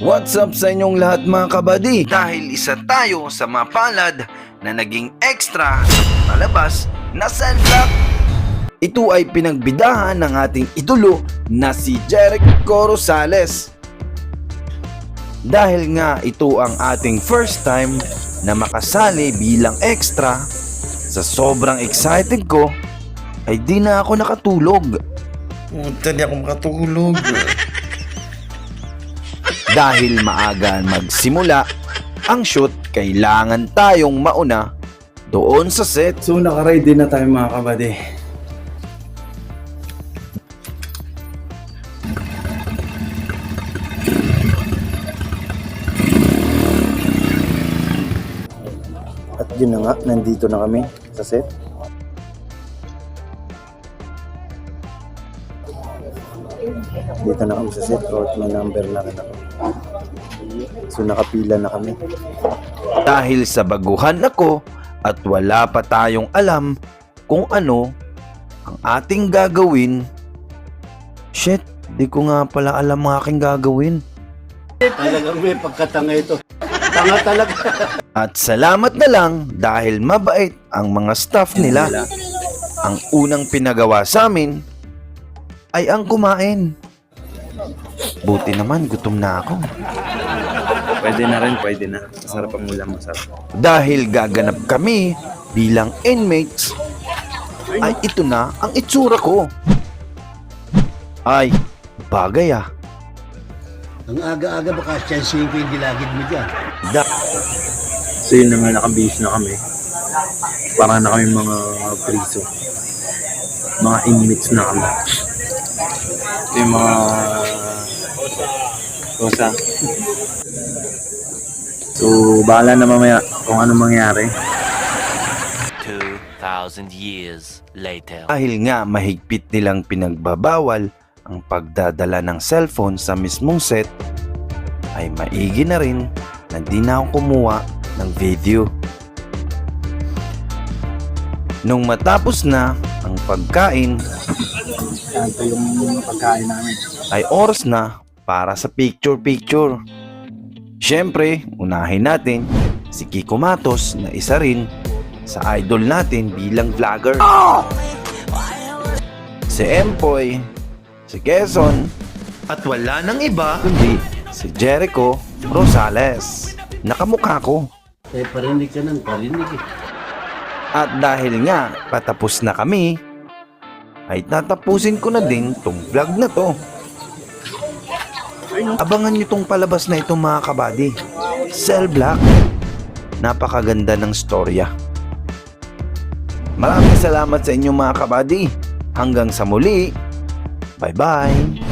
What's up sa inyong lahat mga kabady? Dahil isa tayo sa mapalad na naging extra sa palabas na self-block. Ito ay pinagbidahan ng ating idolo na si Jericho Rosales. Dahil nga ito ang ating first time na makasali bilang extra, sa sobrang excited ko, ay di na ako nakatulog. Puta, di ako makatulog. Dahil maaga magsimula ang shoot, kailangan tayong mauna doon sa set. so, nakaready na tayo mga kabady. At yun na nga, nandito na kami sa set. Dito na kami sa set, or may number na rin ako. So nakapila na kami. Dahil sa baguhan ako at wala pa tayong alam kung ano ang ating gagawin. Shit, di ko nga pala alam ang aking gagawin. Talagang may pagkatanga ito. Tanga talaga. At salamat na lang dahil mabait ang mga staff nila. Ang unang pinagawa sa amin ay ang kumain. Buti naman, gutom na ako. Pwede na rin, pwede na. Masarap ang ulam, masarap. Dahil gaganap kami bilang inmates, ay ito na ang itsura ko. Ay, bagay ah. Ang aga-aga baka siyansihin ko yung gilagid mo dyan. Da So yun na nga, nakabihis na kami. Para na kami mga priso. Mga inmates na kami. Ito yung mga... Kosa. So, bahala na mamaya kung ano mangyari. 2,000 years later. dahil nga mahigpit nilang pinagbabawal ang pagdadala ng cellphone sa mismong set, ay maigi na rin na di na ako kumuha ng video. Nung matapos na ang pagkain, Ito yung pagkain namin. ay oras na para sa picture-picture. Siyempre, unahin natin si Kiko Matos na isa rin sa idol natin bilang vlogger. Si Empoy, si Quezon, at wala nang iba kundi si Jericho Rosales. Nakamukha ko. Eh, parinig ka ng parinig eh. At dahil nga patapos na kami, ay tatapusin ko na din tong vlog na to. Abangan nyo tong palabas na itong mga kabady. Cell Block. Napakaganda ng storya. Maraming salamat sa inyo mga kabady. Hanggang sa muli. Bye-bye.